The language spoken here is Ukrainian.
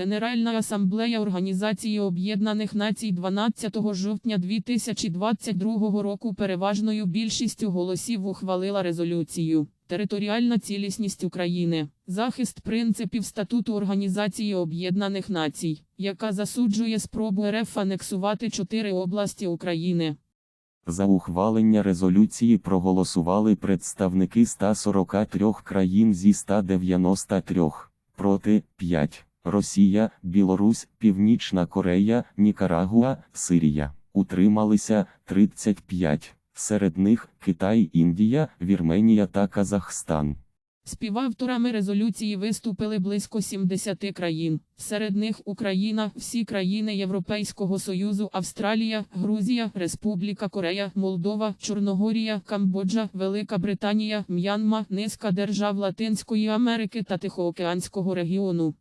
Генеральна асамблея Організації Об'єднаних Націй 12 жовтня 2022 року переважною більшістю голосів ухвалила резолюцію. Територіальна цілісність України, захист принципів статуту Організації Об'єднаних Націй, яка засуджує спробу РФ анексувати чотири області України. За ухвалення резолюції проголосували представники 143 країн зі 193, проти 5. Росія, Білорусь, Північна Корея, Нікарагуа, Сирія. Утрималися 35. Серед них Китай, Індія, Вірменія та Казахстан. Співавторами резолюції виступили близько 70 країн. Серед них Україна, всі країни Європейського Союзу, Австралія, Грузія, Республіка Корея, Молдова, Чорногорія, Камбоджа, Велика Британія, М'янма, низка держав Латинської Америки та Тихоокеанського регіону.